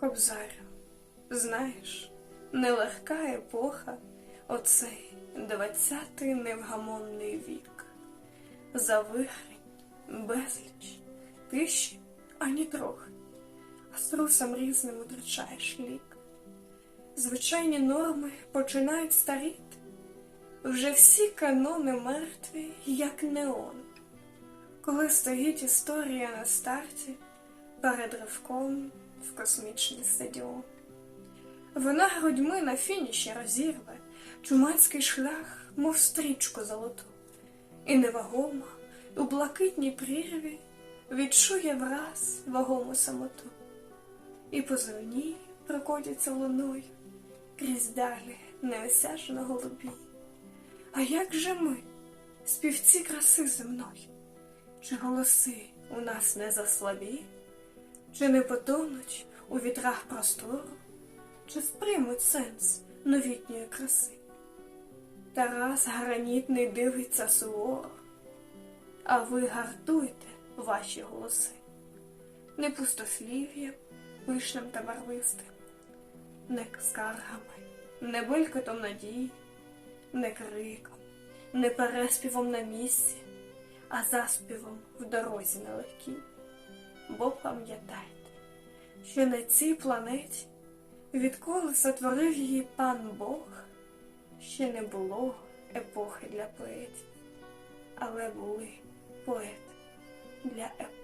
Кобзарю, знаєш, нелегка епоха, оцей двадцятий невгамонний вік. За вигрень, безліч, тиші ані трохи, а струсам різним утрачаєш лік. Звичайні норми починають старіти, вже всі канони мертві, як неон. Коли стоїть історія на старті перед ривком в космічний стадіон. Вона грудьми на фініші розірве чумацький шлях, мов стрічку золоту, і невагомо у блакитній прірві відчує враз вагому самоту, і позивні прокотяться луною крізь далі неосяжно голубі. А як же ми, співці краси земної? Чи голоси у нас не заслабі? Чи не потонуть у вітрах простору, чи сприймуть сенс новітньої краси? Тарас гранітний дивиться суворо, а ви гартуйте ваші голоси, не пустослів'ям, пишним та барвистим, не скаргами, не белькотом надії, не криком, не переспівом на місці, а заспівом в дорозі нелегкій. Бо пам'ятайте, що на цій планеті, відколи сотворив її пан Бог, ще не було епохи для поетів, але були поети для епох.